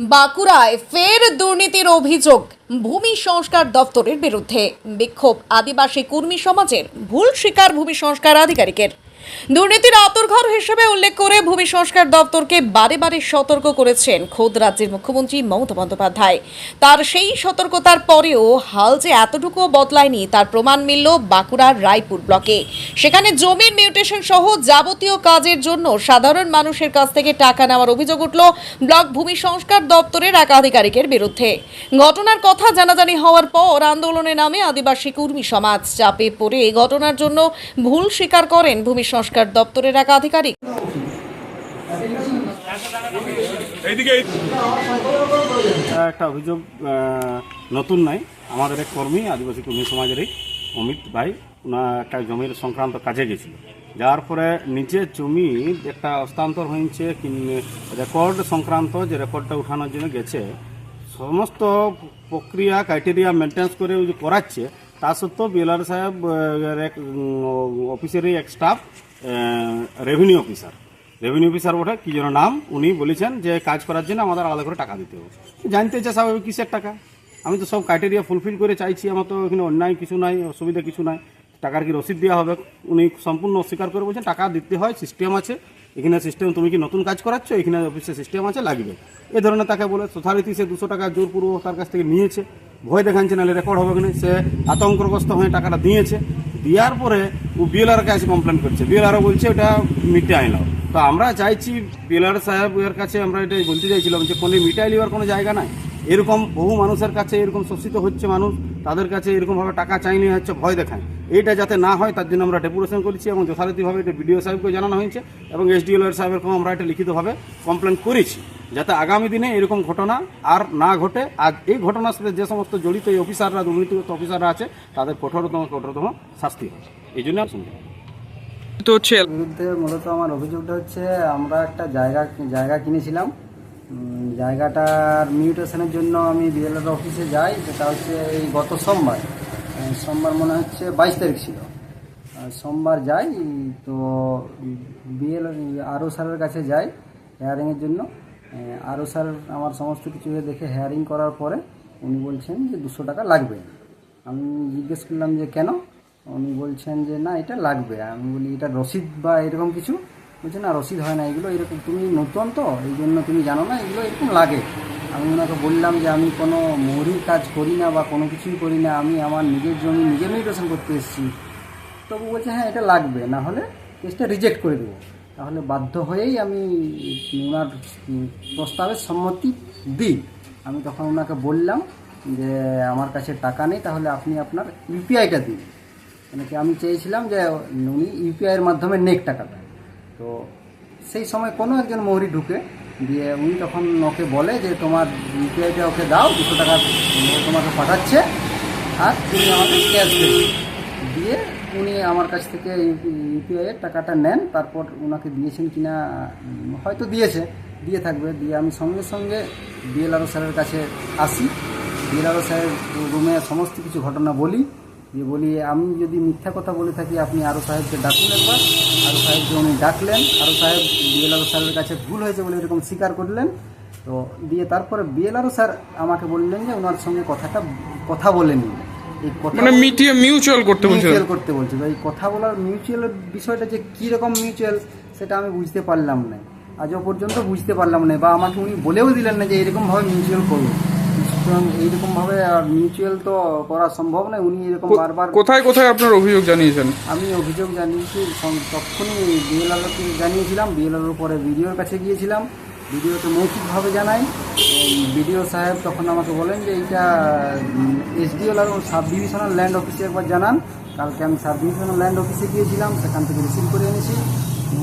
বাঁকুড়ায় ফের দুর্নীতির অভিযোগ। ভূমি সংস্কার দপ্তরের বিরুদ্ধে। বিক্ষোভ আদিবাসী কর্মী সমাজের ভুল শিকার ভূমি সংস্কার আধিকারিকের। দুর্নীতির আতরঘর হিসেবে উল্লেখ করে ভূমি সংস্কার দপ্তরকে বারে বারে সতর্ক করেছেন খোদ রাজ্যের মুখ্যমন্ত্রী মমতা বন্দ্যোপাধ্যায়। তার সেই সতর্কতার পরেও হাল যে এতটুকুও বদলায়নি, তার প্রমাণ মিলল বাঁকুড়ার রায়পুর ব্লকে। সেখানে জমির মিউটেশন সহ যাবতীয় কাজের জন্য সাধারণ মানুষের কাছ থেকে টাকা নেওয়ার অভিযোগ উঠল ব্লক ভূমি সংস্কার দপ্তরের এক আধিকারিকের বিরুদ্ধে। ঘটনার কথা জানাজানি হওয়ার পর আন্দোলনে নামে আদিবাসী কর্মী সমাজ চাপে পড়ে। ঘটনার জন্য ভুল স্বীকার করেন ভূমি সংস্কার দপ্তরের এক আধিকারিক। এটা একটা অভিযোগ নতুন নয় আমাদের এক কর্মী আদিবাসী কর্মী সমাজেরই অমিত ভাই ওনার একটা জমির সংক্রান্ত কাজে গেছিল। যার পরে নিজের জমি একটা হস্তান্তর হয়েছে রেকর্ড সংক্রান্ত যে রেকর্ডটা উঠানোর জন্য গেছে সমস্ত প্রক্রিয়া ক্রাইটেরিয়া মেনটেন্স করে করাচ্ছে তা সত্ত্বেও বিএলআর সাহেব এক অফিসেরই এক staff revenue officer revenue officer ওঠে কি যেন নাম, উনি বলেছেন যে কাজ করার জন্য আমাদের আলাদা করে টাকা দিতে হবে। জানতে চাই স্বাভাবিক কিসের টাকা? আমি তো সব ক্রাইটেরিয়া ফুলফিল করে চাইছি, আমার তো এখানে অন্যায় কিছু নাই, অসুবিধা কিছু নাই। টাকার কি রসিদ দেওয়া হবে? উনি সম্পূর্ণ অস্বীকার করে বলছেন, টাকা দিতে হয় সিস্টেম আছে। এখানে সিস্টেম তুমি কি নতুন কাজ করাচ্ছ? এখানে অফিসে সিস্টেম আছে, লাগবে। এ ধরনের তাকে বলে যথারীতি সে দুশো টাকা জোরপূর্বক তার কাছ থেকে নিয়েছে। ভয় দেখাচ্ছে নাহলে রেকর্ড হবে কিনা, সে আতঙ্কগ্রস্ত হয়ে টাকাটা দিয়েছে। দেওয়ার পরে ও বিএলআর কাছে কমপ্লেন করছে। বিএলআরও বলছে ওটা মিটে আইনাও তো আমরা চাইছি বিএলআর সাহেবের কাছে আমরা এটা বলতে চাইছিলাম যে কোনো মিটাই নেওয়ার কোনো জায়গা নাই। এরকম বহু মানুষের কাছে এরকম শোষিত হচ্ছে মানুষ, তাদের কাছে এরকমভাবে টাকা চাইনি, হচ্ছে ভয় দেখায়। এইটা যাতে না হয়, তার জন্য আমরা ডেপুটেশন করেছি এবং যথারীতিভাবে এটা বিডিও সাহেবকে জানানো হয়েছে এবং এসডিএলআর সাহেবেরকেও আমরা এটা লিখিতভাবে কমপ্লেন করেছি। যাতে আগামী দিনে এরকম ঘটনা আর না ঘটে। আর এই ঘটনার সাথে যে সমস্ত জড়িত এই অফিসাররা দুর্নীতিগ্রস্ত অফিসাররা আছে তাদের কঠোরতম কঠোরতম শাস্তি হয় এই জন্য তো হচ্ছে বিরুদ্ধে মূলত আমার অভিযোগটা হচ্ছে আমরা একটা জায়গা জায়গা কিনেছিলাম। জায়গাটার মিউটেশনের জন্য আমি বিএলআর অফিসে যাই যেটা হচ্ছে এই গত সোমবার। সোমবার মনে হচ্ছে বাইশ তারিখ ছিল। সোমবার যাই তো বিএল আরও স্যারের কাছে যাই হেয়ারিংয়ের জন্য। আরও স্যার আমার সমস্ত কিছু দেখে হেয়ারিং করার পরে উনি বলছেন যে দুশো টাকা লাগবে। আমি জিজ্ঞেস করলাম যে কেন? উনি বলছেন যে, না, এটা লাগবে। আমি বলি, এটা রসিদ বা এরকম কিছু? বলছে, না, রসিদ হয় না, এগুলো এরকম তুমি নতুন তো, এই জন্য তুমি জানো না, এগুলো এরকম লাগে। আমি ওনাকে বললাম যে, আমি কোনো মৌরির কাজ করি না বা কোনো কিছুই করি না, আমি আমার নিজের জমি নিজে মেডিটেশন করতে এসেছি। তবু বলছে হ্যাঁ এটা লাগবে, না হলে কেসটা রিজেক্ট করে দেবো। তাহলে বাধ্য হয়েই আমি ওনার প্রস্তাবে সম্মতি দিই। আমি তখন ওনাকে বললাম যে, আমার কাছে টাকা নেই, তাহলে আপনি আপনার ইউপিআইটা দিন। মানে কি আমি চেয়েছিলাম যে, উনি ইউপিআইয়ের মাধ্যমে নেক টাকাটা। তো সেই সময় কোনো একজন মৌরি ঢুকে দিয়ে উনি তখন ওকে বলে যে, তোমার ইউপিআইটা ওকে দাও, দুশো টাকা তোমাকে পাঠাচ্ছে, আর তুমি আমাকে ক্যাশ দিয়ে উনি আমার কাছ থেকে ইউপিআই এর টাকাটা নেন, তারপর ওনাকে দিয়েছেন কিনা হয়তো দিয়েছে, দিয়ে থাকবে। দিয়ে আমি সঙ্গে সঙ্গে বিএলআরও স্যারের কাছে আসি। বিএলআরও স্যারের রুমে সমস্ত কিছু ঘটনা বলি। দিয়ে বলি, আমি যদি মিথ্যা কথা বলে থাকি, আপনি আরও সাহেবকে ডাকুন একবার। আরও সাহেবকে উনি ডাকলেন। আরও সাহেব বিএলআরও স্যারের কাছে ভুল হয়েছে বলে এরকম স্বীকার করলেন। তো দিয়ে তারপরে বিএলআরও স্যার আমাকে বললেন যে ওনার সঙ্গে কথাটা, কথা বলে কথা মানে মিটিয়ে মিউচুয়াল করতে বলছে। মিউচুয়াল করতে বলছে। এই কথা বলার মিউচুয়াল বিষয়টা যে কী রকম মিউচুয়াল সেটা আমি বুঝতে পারলাম না। আজও পর্যন্ত বুঝতে পারলাম না বা আমাকে উনি বলেও দিলেন না যে এরকমভাবে মিউচুয়াল করুন সুতরাং এইরকমভাবে মিউচুয়াল তো করা সম্ভব নয় উনি এরকম বারবার কোথায় কোথায় আপনার অভিযোগ জানিয়েছেন? আমি অভিযোগ জানিয়েছি তখনই বিএলআরকে জানিয়েছিলাম বিএলআর পরে বিডিওর কাছে গিয়েছিলাম। বিডিওকে মৌখিকভাবে জানাই বিডিও সাহেব তখন আমাকে বলেন যে এইটা এসডিও আর সাব ডিভিশনাল ল্যান্ড অফিসে একবার জানান। কালকে আমি সাব ডিভিশনাল ল্যান্ড অফিসে গিয়েছিলাম সেখান থেকে রিসিভ করে এনেছি।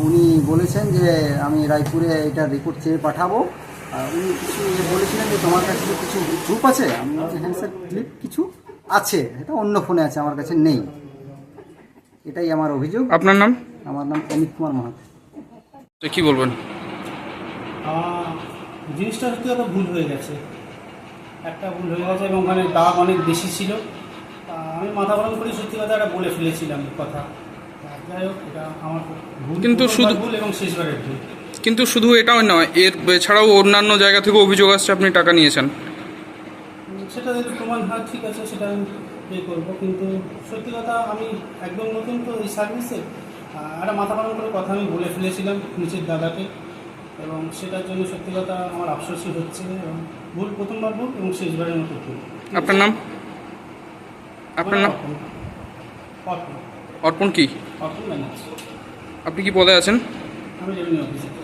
উনি বলেছেন যে আমি রায়পুরে এটা রিপোর্ট চেয়ে পাঠাবো। আর উনি কিছু বলেছিলেন যে তোমার কাছে কিছু গ্রুপ আছে? আমি বলছি হ্যাঁ স্যার ক্লিপ কিছু আছে। এটা অন্য ফোনে আছে আমার কাছে নেই। এটাই আমার অভিযোগ। আপনার নাম? আমার নাম অমিত কুমার মাহাতো। কি বলবেন? জিনিসটা সত্যি কথা ভুল হয়ে গেছে। একটা ভুল হয়ে গেছে এবং ওখানে দাগ অনেক বেশি ছিল। আমি মাথা গরম করে সত্যি কথা একটা বলে ফেলেছিলাম কথা। যাই হোক এটা আমার ভুল কিন্তু শুধু- ভুল এবং শেষবারের ভুল। কিন্তু শুধু এটাও নয় এর এছাড়াও অন্যান্য জায়গা থেকে অভিযোগ আসছে আপনি টাকা নিয়েছেন। সেটা যদি প্রমাণ হয় ঠিক আছে সেটা আমি ইয়ে করব। কিন্তু সত্যি কথা আমি একদম নতুন তো এই সার্ভিসে একটা মাথা গরম করে কথা আমি বলে ফেলেছিলাম নিচের দাদাকে। এবং সেটার জন্য সত্যি কথা আমার আফসোসই হচ্ছে এবং ভুল প্রথমবার ভুল এবং শেষবারের মতো ভুল। আপনার নাম? আপনার নাম? অর্পণ। অর্পণ। কি? অর্পণ ব্যানার্জি। আপনি কি পদে আছেন? আমি রেভিনিউ অফিসার